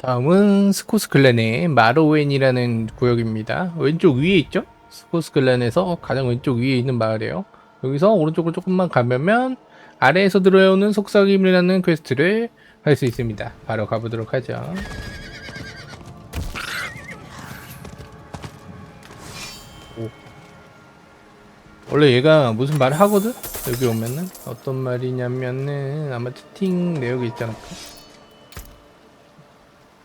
다음은 스코스클랜의 마로웬이라는 구역입니다. 왼쪽 위에 있죠? 스코스클랜에서 가장 왼쪽 위에 있는 마을이에요. 여기서 오른쪽으로 조금만 가면 아래에서 들어오는 속삭임이라는 퀘스트를 할 수 있습니다. 바로 가보도록 하죠. 오. 원래 얘가 무슨 말을 하거든? 여기 오면은 어떤 말이냐면은 아마 채팅 있지 않을까?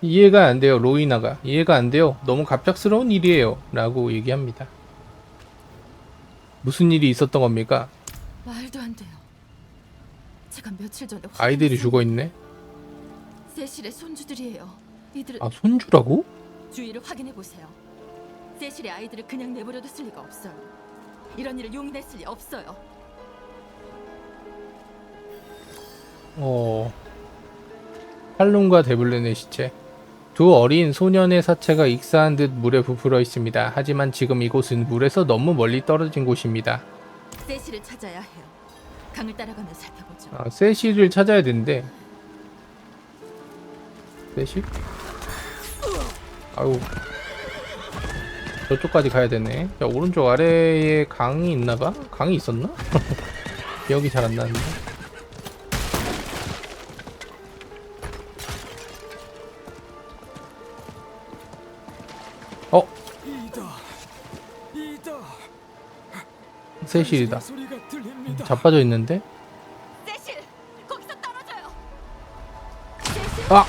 이해가 안 돼요, 로이나가. 이해가 안 돼요. 너무 갑작스러운 일이에요. 라고 얘기합니다. 무슨 일이 있었던 겁니까? 말도 안 돼요. 제가 며칠 전에 아이들이. 죽어 있네. 세실의 손주들이에요. 이들은 아, 손주라고? 주의를 확인해 보세요. 세실의 아이들을 그냥 내버려뒀을 리가 없어요. 이런 일을 용인했을 리 없어요. 어. 칼룸과 데블린의 시체. 두 어린 소년의 사체가 익사한 듯 물에 부풀어 있습니다. 하지만 지금 이곳은 물에서 너무 멀리 떨어진 곳입니다. 세실을 찾아야 해요. 강을 따라가며 살펴보죠. 아, 세시를 찾아야 된대. 세시? 아유. 저쪽까지 가야 되네. 야, 오른쪽 아래에 강이 있나봐? 강이 있었나? 기억이 잘 안 나는데. 어? 이다 이다 세실이다. 자빠져 있는데? 아!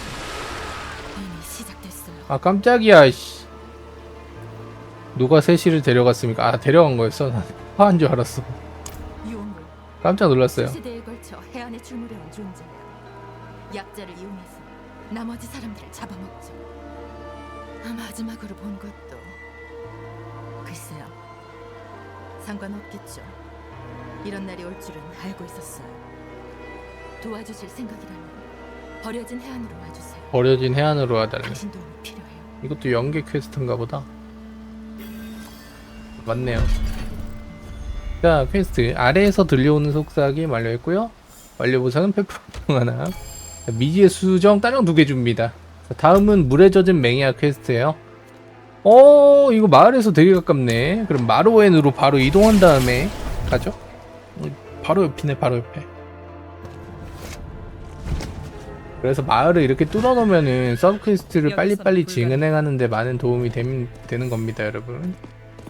아 깜짝이야 씨. 누가 세시를 데려갔습니까? 아 데려간 거였어? 난 화한 줄 알았어. 깜짝 놀랐어요 시대에 걸쳐 해안에 출몰해온 존재예요. 약자를 이용해서 나머지 사람들을 잡아먹죠. 마지막으로 본 것도 글쎄요. 상관없겠죠. 이런 날이 올 줄은 알고 있었어요. 도와주실 생각이라면 버려진 해안으로 와주세요. 버려진 해안으로 와달래 당신 도움이 필요해요. 이것도 연계 퀘스트인가 보다 맞네요 자 퀘스트 아래에서 들려오는 속삭이 완료했고요 완료 보상은 페퍼통 하나 미지의 수정 따령 두 개 줍니다 자, 다음은 물에 젖은 맹야 퀘스트예요 어 이거 마을에서 되게 가깝네 그럼 마로엔으로 바로 이동한 다음에 가죠 어, 바로 옆이네 바로 옆에 그래서 마을을 이렇게 뚫어놓으면은 서브 퀘스트를 빨리빨리 진행하는데 많은 도움이 됨- 되는 겁니다, 여러분.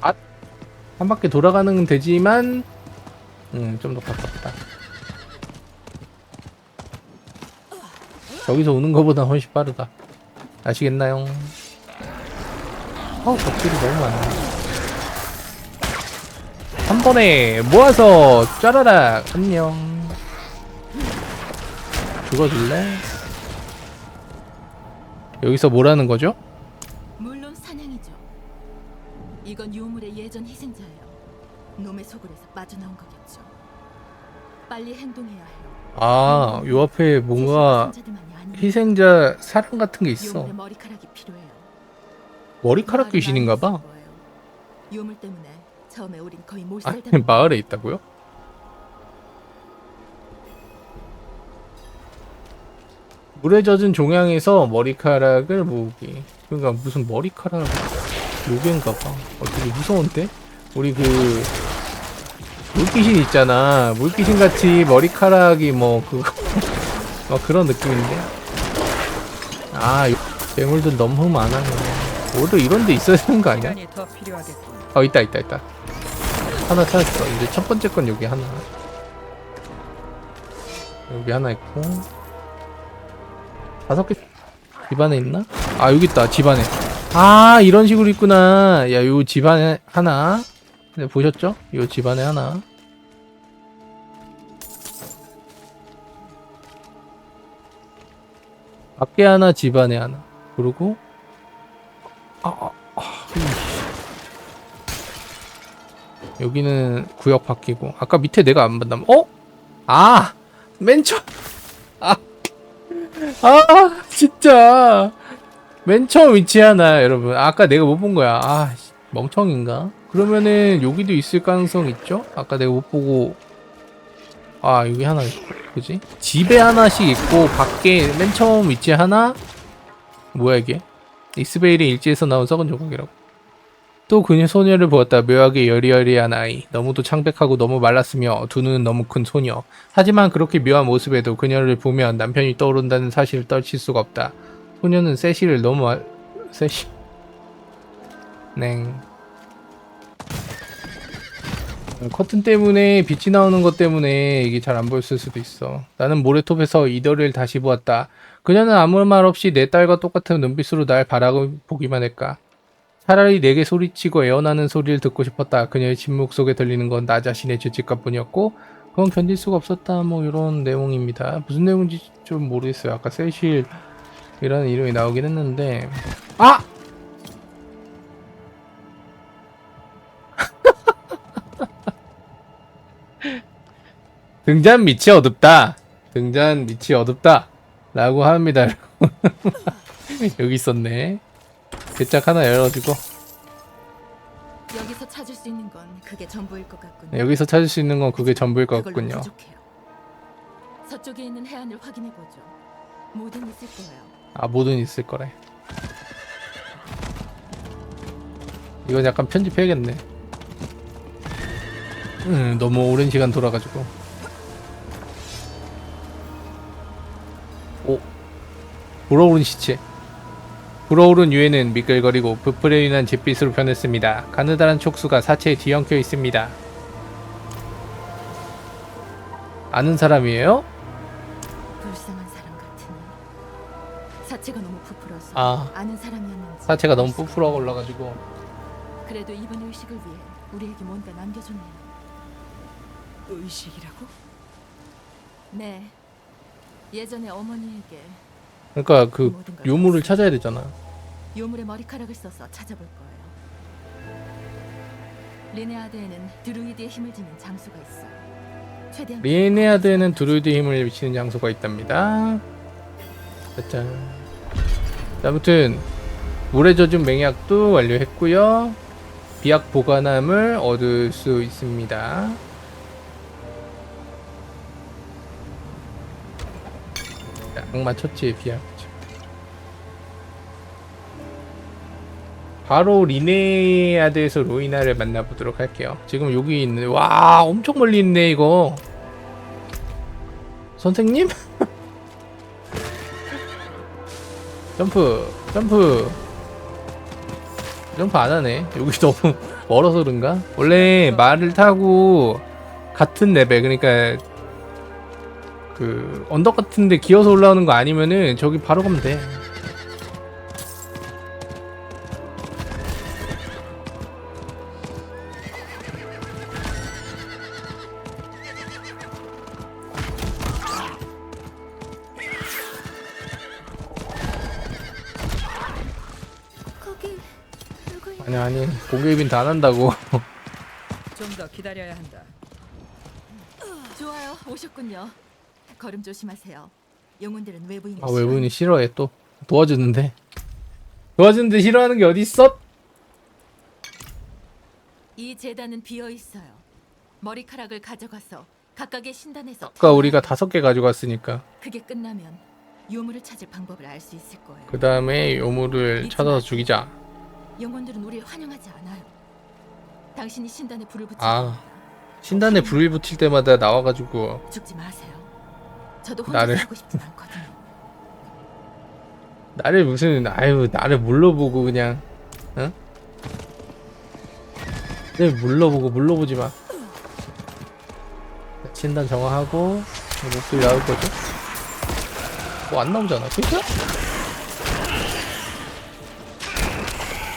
아, 한 바퀴 돌아가는 건 되지만, 음, 좀 더 가깝다. 저기서 오는 것보다 훨씬 빠르다. 아시겠나요? 어우, 적들이 너무 많아. 한 번에 모아서 짜라락 안녕. 죽어줄래? 여기서 뭐라는 거죠? 물론 사냥이죠. 이건 유물의 예전 희생자예요. 놈의 소굴에서 빠져나온 거겠죠. 빨리 행동해야 해요. 아, 요 앞에 뭔가. 희생자 사람 같은 게 있어. 머리카락이 필요해요. 머리카락 귀신인가 봐. 많이 있을 거예요. 유물 때문에 처음에 우린 거의 몰살당했 마을에 있다고요? 물에 젖은 종양에서 머리카락을 모으기. 그러니까 무슨 머리카락 요괴인가 봐. 어, 되게 무서운데? 우리 그 물귀신 있잖아. 물귀신 같이 머리카락이 뭐 그거 어, 그런 느낌인데. 아, 요- 괴물들 너무 많아요. 오히려 이런 데 있어야 되는 거 아니야? 어 있다 있다 있다. 하나 찾았어. 이제 첫 번째 건 여기 하나. 여기 하나 있고. 다섯 개 집안에 있나? 아 여기 있다. 집안에. 아 이런 식으로 있구나. 야 요 집안에 하나. 네, 보셨죠? 요 집안에 하나 밖에 하나 집 안에 하나 그리고 아, 아, 아. 여기는 구역 바뀌고 아까 밑에 내가 안 봤다면 어? 아! 맨 처음 아! 아 진짜 맨 처음 위치 하나 여러분 아까 내가 못 본 거야 아 씨, 멍청인가? 그러면은 여기도 있을 가능성 있죠? 아까 내가 못 보고 아 여기 하나 그지? 집에 하나씩 있고 밖에 맨 처음 위치 하나 뭐야 이게? 이스베일의 일지에서 나온 썩은 조각이라고. 또 그녀 소녀를 보았다. 묘하게 여리여리한 아이. 너무도 창백하고 너무 말랐으며 두 눈은 너무 큰 소녀. 하지만 그렇게 묘한 모습에도 그녀를 보면 남편이 떠오른다는 사실을 떨칠 수가 없다. 소녀는 세시를 너무 아... 세시... 냉... 커튼 때문에 빛이 나오는 것 때문에 이게 잘 안 보였을 수도 있어. 나는 모래톱에서 이더를 다시 보았다. 그녀는 아무 말 없이 내 딸과 똑같은 눈빛으로 날 바라보기만 했까. 차라리 내게 소리치고 애원하는 소리를 듣고 싶었다. 그녀의 침묵 속에 들리는 건 나 자신의 죄책감 뿐이었고, 그건 견딜 수가 없었다. 뭐 이런 내용입니다. 무슨 내용인지 좀 모르겠어요. 아까 세실이라는 이름이 나오긴 했는데, 아! 등잔 밑이 어둡다. 등잔 밑이 어둡다. 라고 합니다. 여기 있었네. 대짝 하나 열어주고 여기서 찾을 수 있는 건 그게 전부일 것 같군요. 네, 여기서 찾을 수 있는 건 그게 전부일 것 그걸로 같군요. 부족해요. 서쪽에 있는 해안을 확인해 보죠. 뭐든 있을 거예요. 아 뭐든 있을 거래. 이건 약간 편집해야겠네. 음 너무 오랜 시간 돌아가지고. 불어오른 시체. 불어오른 유해는 미끌거리고 부풀에 인한 잿빛으로 변했습니다. 가느다란 촉수가 사체에 뒤엉켜 있습니다. 아는 사람이에요? 불쌍한 사람 같으니 사체가 너무 부풀어서 아. 아는 사람이었는지 사체가 너무 부풀어. 올라가지고 그래도 이번 의식을 위해 우리에게 뭔가 남겨줬네요. 의식이라고? 네. 예전에 어머니에게 그러니까 그 유물을 찾아야 되잖아. 요물의 머리카락을 써서 찾아볼 거예요. 리네아드에는 드루이드의 힘을 지닌 장소가 있어요. 최대한 리에네아드에는 드루이드의 힘을 미치는 장소가 있답니다. 짜잔. 자, 아무튼 물에 젖은 맹약도 완료했고요. 비약 보관함을 얻을 수 있습니다. 악마 처치의 비약. 바로 리네아드에서 로이나를 만나보도록 할게요. 지금 여기 있는 와 엄청 멀리 있네 이거. 선생님? 점프 점프 점프 안 하네. 여기 너무 멀어서 그런가? 원래 말을 타고 같은 레벨 그러니까 그 언덕 같은데 기어서 올라오는 거 아니면은 저기 바로 가면 돼. 아니 아니 고객빈 다 난다고. 좀 더 기다려야 한다. 좋아요. 오셨군요. 걸음 조심하세요. 영혼들은 외부인을 아 외부인이 싫어해 또 도와주는데 도와주는데 싫어하는 게 어디 있어? 이 재단은 비어 있어요. 머리카락을 가져가서 각각의 신단에서 아까 우리가 다섯 개 가져갔으니까 그게 끝나면 요물을 찾을 방법을 알 수 있을 거예요. 그 다음에 요물을 찾아서 죽이자. 영혼들은 우리를 환영하지 않아요. 당신이 신단에 불을 붙일 아. 신단에 불을 붙일 때마다 나와가지고 죽지 마세요. 저도 혼자 나를- 살고 싶진 않거든요. 나를 무슨 아유 나를 물러보고 그냥 응? 내 물러보고 물러보지 마. 신단 정화하고 목소리 나올 거죠? 뭐 안 나오잖아. 끝이야?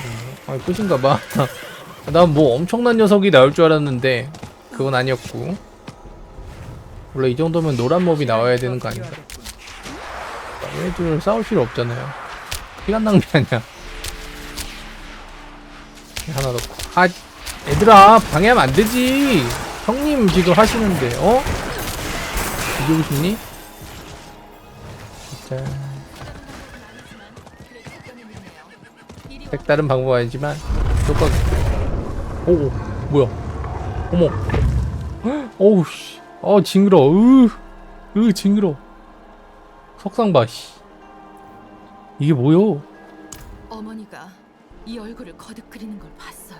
음, 아니 끝인가 봐. 난 뭐 엄청난 녀석이 나올 줄 알았는데 그건 아니었고. 원래 이 정도면 노란 몹이 나와야 되는 거 아닌가? 얘네들 싸울 필요 없잖아요. 시간 낭비 아니야. 하나 넣고. 아, 얘들아, 방해하면 안 되지. 형님 지금 하시는데, 어? 이기고 싶니? 자, 색다른 방법 아니지만, 똑같 오, 오, 뭐야. 어머. 헉, 어우, 씨. 어, 징그러. 으, 으, 징그러. 석상 봐, 씨. 이게 뭐요? 어머니가 이 얼굴을 거듭 그리는 걸 봤어요.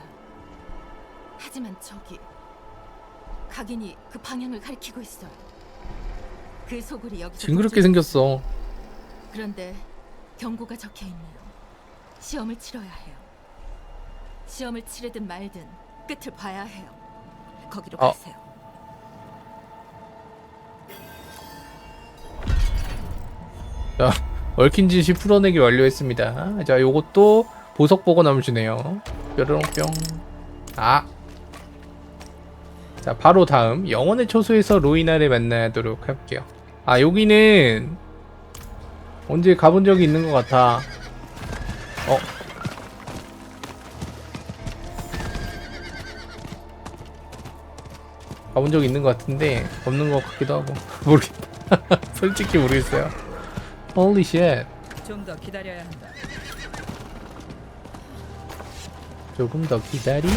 하지만 저기 각인이 그 방향을 가리키고 있어요. 그 소굴이 여기서 징그럽게 도저히- 생겼어. 그런데 경고가 적혀 있네요. 시험을 치러야 해요. 시험을 치르든 말든 끝을 봐야 해요. 거기로 어. 가세요. 자, 얽힌 짓이 풀어내기 완료했습니다. 자, 요것도 보석 보고 나면 주네요. 뾰로롱 뿅. 아. 자, 바로 다음 영혼의 초소에서 로이나를 만나도록 할게요. 아, 여기는 언제 가본 적이 있는 것 같아. 어. 가본 적 있는 것 같은데 없는 것 같기도 하고 모르겠다. 솔직히 모르겠어요. Holy shit. 좀 더 기다려야 한다. 조금 더 기다리.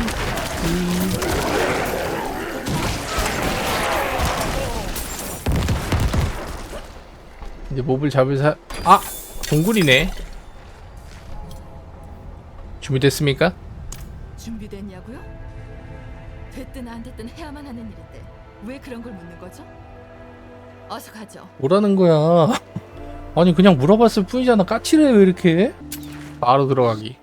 이제 몹을 잡을 사. 아 동굴이네. 준비됐습니까? 준비됐냐고요? 됐든 안 됐든 해야만 하는 일인데 왜 그런 걸 묻는 거죠? 어서 가죠. 뭐라는 거야? 아니 그냥 물어봤을 뿐이잖아. 까칠해 왜 이렇게? 해? 바로 들어가기.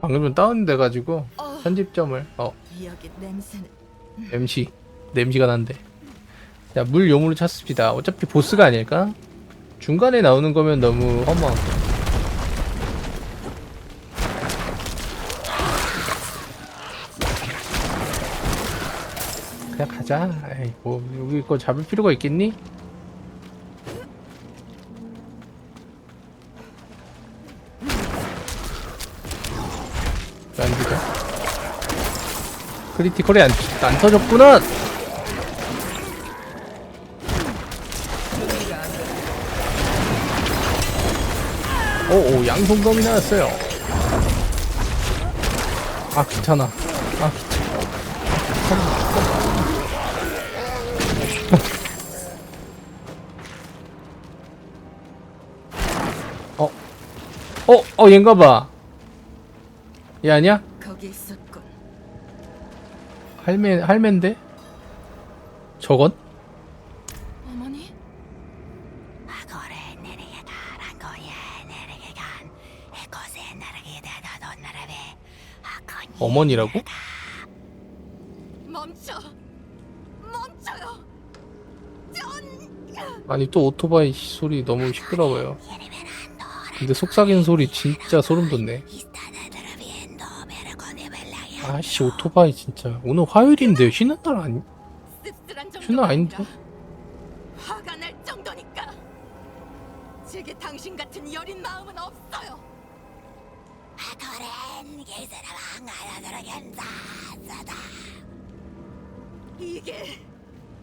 방금 좀 다운돼가지고 어, 편집점을 어 여기 냄새는 MC 냄새가 난데 자물 요물을 찾습니다 어차피 보스가 아닐까? 중간에 나오는 거면 너무 허무하고 가자 에이, 뭐 여기 거 잡을 필요가 있겠니? 왜안 죽어? 크리티컬이 안, 안 터졌구나! 안 돼. 오오 양손검이 나왔어요 아 귀찮아 아 귀찮아 어? 어? 어 얘인가 봐 얘 아니야? 거기 있었군. 할매 할매인데? 저건? 어머니? 아고레 내리게 가란 거야 내리게 간 이곳에 나르게 되다도 나라베 아코니 어머니라고? 멈춰! 멈춰요! 전! 아니 또 오토바이 소리 너무 시끄러워요 근데 속삭이는 소리 진짜 소름 돋네. 아씨 오토바이 진짜. 오늘 화요일인데 쉬는 날 아니? 쉬는 정도가 아닌데? 화가 날 정도니까. 제게 당신 같은 여린 마음은 없어요. 아고렌 게스라방 알아들어겐다 이게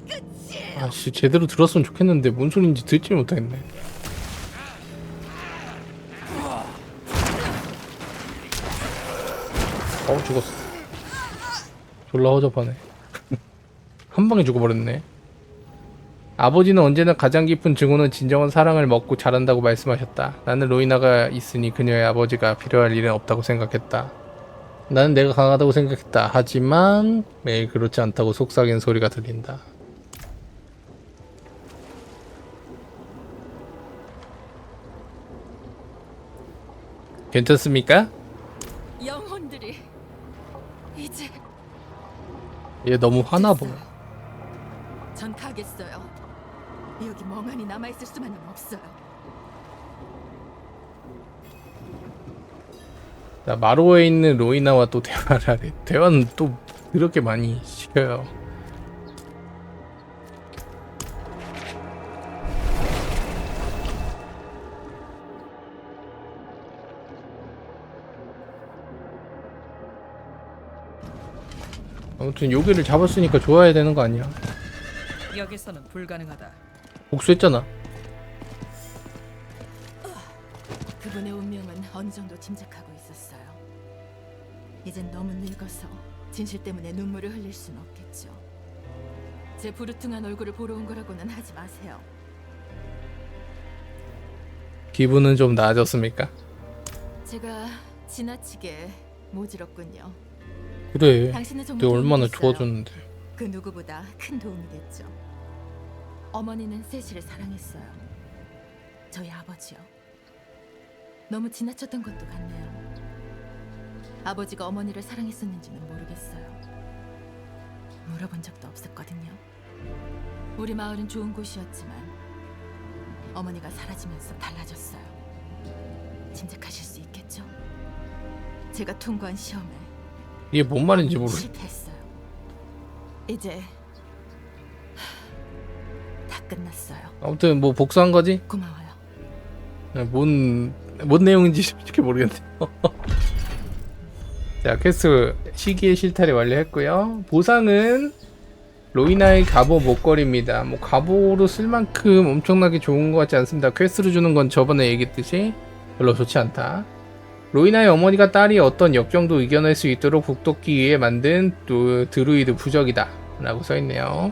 끝이에요. 아씨 제대로 들었으면 좋겠는데 뭔 소린지 듣지 못했네 어 죽었어. 졸라 허접하네. 한 방에 죽어버렸네. 아버지는 언제나 가장 깊은 증오는 진정한 사랑을 먹고 자란다고 말씀하셨다. 나는 로이나가 있으니 그녀의 아버지가 필요할 일은 없다고 생각했다. 나는 내가 강하다고 생각했다. 하지만 매일 그렇지 않다고 속삭이는 소리가 들린다. 괜찮습니까? 영혼들이 이제 얘 너무 화나 보여. 전 가겠어요 여기 멍하니 남아 있을 수만은 없어요 자, 마로에 있는 로이나와 또 대화를 하래. 대화는 또 그렇게 많이 시켜요. 아무튼 여기를 잡았으니까 좋아야 되는 거 아니야? 여기서는 불가능하다. 복수했잖아. 그분의 운명은 어느 정도 짐작하고 있었어요 이젠 너무 늙어서 진실 때문에 눈물을 흘릴 순 없겠죠 제 부르퉁한 얼굴을 보러 온 거라고는 하지 마세요. 기분은 좀 나아졌습니까? 제가 지나치게 모질었군요. 그래. 정말 내가 얼마나 도움이 됐어요. 좋아졌는데. 그 누구보다 큰 도움이 됐죠. 어머니는 세시를 사랑했어요. 저희 아버지요. 너무 지나쳤던 것도 같네요. 아버지가 어머니를 사랑했었는지는 모르겠어요. 물어본 적도 없었거든요. 우리 마을은 좋은 곳이었지만 어머니가 사라지면서 달라졌어요. 짐작하실 수 있겠죠? 제가 통과한 시험에 이게 뭔 말인지 모르. 실패했어요. 이제 하, 다 끝났어요. 아무튼 뭐 복수한 거지? 고마워요. 뭔, 뭔 내용인지 솔직히 모르겠네요. 자, 퀘스트 시기의 실타래 완료했고요. 보상은 로이나의 갑오 목걸이입니다. 뭐 갑오로 쓸 만큼 엄청나게 좋은 것 같지 않습니다. 퀘스트로 주는 건 저번에 얘기했듯이 별로 좋지 않다. 로이나의 어머니가 딸이 어떤 역정도 이겨낼 수 있도록 북돋기 위해 만든 또 드루이드 부적이다. 라고 써있네요.